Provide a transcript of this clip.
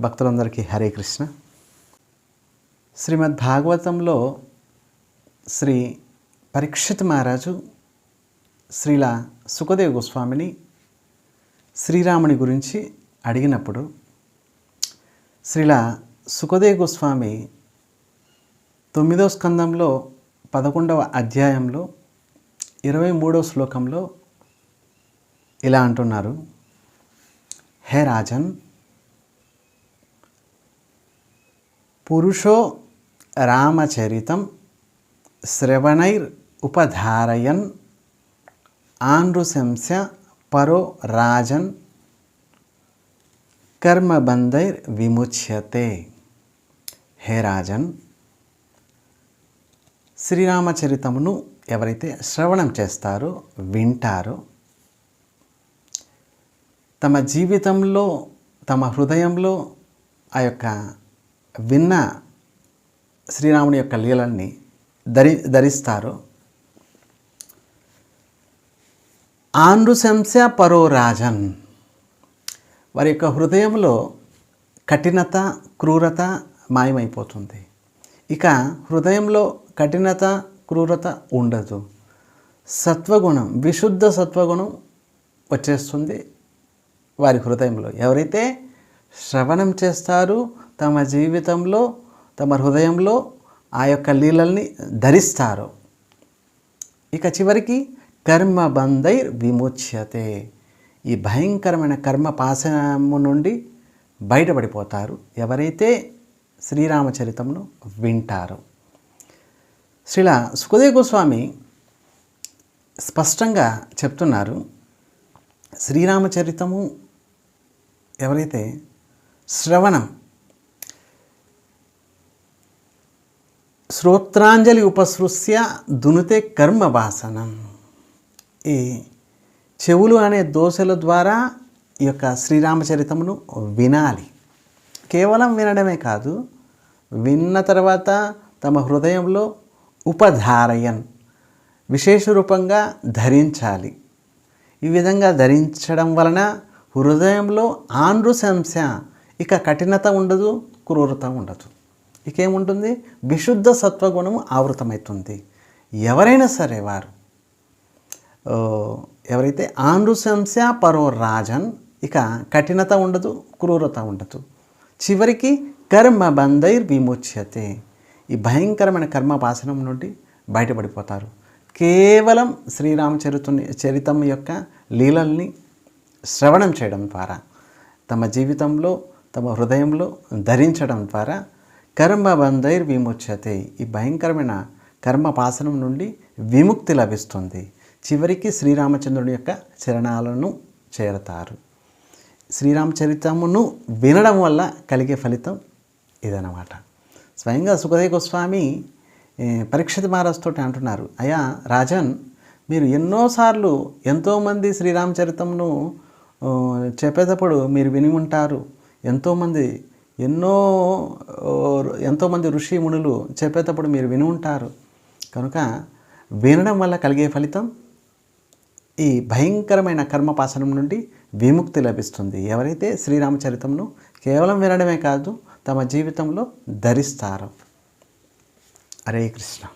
భక్తులందరికీ హరే కృష్ణ. శ్రీమద్ భాగవతంలో శ్రీ పరీక్షిత్ మహారాజు శ్రీల సుఖదేవ్ గోస్వామిని శ్రీరాముని గురించి అడిగినప్పుడు శ్రీల సుఖదేవ్ గోస్వామి తొమ్మిదో స్కందంలో పదకొండవ అధ్యాయంలో ఇరవై మూడవ శ్లోకంలో ఇలా అంటున్నారు. హే రాజన్ పురుషో రామచరితం శ్రవణైర్ ఉపధారయన్ ఆనృశంస పరో రాజన్ కర్మబంధైర్ విముచ్యతే. హే రాజన్ శ్రీరామచరితమును ఎవరైతే శ్రవణం చేస్తారో వింటారో తమ జీవితంలో తమ హృదయంలో ఆ యొక్క విన్న శ్రీరాముని యొక్క లీలల్ని ధరి ధరిస్తారు. ఆనృశంస పరో రాజన్. వారి యొక్క హృదయంలో కఠినత క్రూరత మాయమైపోతుంది. ఇక హృదయంలో కఠినత క్రూరత ఉండదు. సత్వగుణం విశుద్ధ సత్వగుణం వచ్చేస్తుంది వారి హృదయంలో. ఎవరైతే శ్రవణం చేస్తారు తమ జీవితంలో తమ హృదయంలో ఆ యొక్క లీలల్ని ధరిస్తారు. ఇక చివరికి కర్మ బంధైర్ విముచ్యతే. ఈ భయంకరమైన కర్మ పాశనము నుండి బయటపడిపోతారు. ఎవరైతే శ్రీరామచరితమును వింటారో. శ్రీల సుఖదేవ్ గోస్వామి స్పష్టంగా చెప్తున్నారు శ్రీరామచరితము ఎవరైతే శ్రవణం. శ్రోత్రాంజలి ఉపసృశ్య దునుతే కర్మ వాసనం. ఈ చెవులు అనే దోశల ద్వారా ఈ యొక్క శ్రీరామచరితమును వినాలి. కేవలం వినడమే కాదు విన్న తర్వాత తమ హృదయంలో ఉపధారయన్ విశేష రూపంగా ధరించాలి. ఈ విధంగా ధరించడం వలన హృదయంలో ఆనృశంస ఇక కఠినత ఉండదు క్రూరత ఉండదు. ఇక ఏముంటుంది విశుద్ధ సత్వగుణం ఆవృతమవుతుంది ఎవరైనా సరే వారు ఎవరైతే ఆనృశంస పరో రాజన్ ఇక కఠినత ఉండదు క్రూరత ఉండదు. చివరికి కర్మ బంధైర్ విమోచ్యతే. ఈ భయంకరమైన కర్మ పాశనం నుండి బయటపడిపోతారు. కేవలం శ్రీరామచరితుని చరితం యొక్క లీలల్ని శ్రవణం చేయడం ద్వారా తమ జీవితంలో తమ హృదయంలో ధరించడం ద్వారా కర్మ బంధైర్ విముచ్యతే ఈ భయంకరమైన కర్మ పాసనం నుండి విముక్తి లభిస్తుంది. చివరికి శ్రీరామచంద్రుని యొక్క చరణాలను చేరతారు. శ్రీరామచరితమును వినడం వల్ల కలిగే ఫలితం ఇదనమాట స్వయంగా సుఖదేవ గోస్వామి ఏ, పరీక్షిత్ తోటి అంటున్నారు. అయ్యా రాజన్ మీరు ఎన్నోసార్లు ఎంతోమంది శ్రీరామచరితంను చెప్పేటప్పుడు మీరు విని ఉంటారు. ఎంతోమంది ఎన్నో ఎంతోమంది ఋషి మునులు చెప్పేటప్పుడు మీరు విని ఉంటారు. కనుక వినడం వల్ల కలిగే ఫలితం ఈ భయంకరమైన కర్మపాసనం నుండి విముక్తి లభిస్తుంది. ఎవరైతే శ్రీరామచరితంను కేవలం వినడమే కాదు తమ జీవితంలో ధరిస్తారు. హరే కృష్ణ.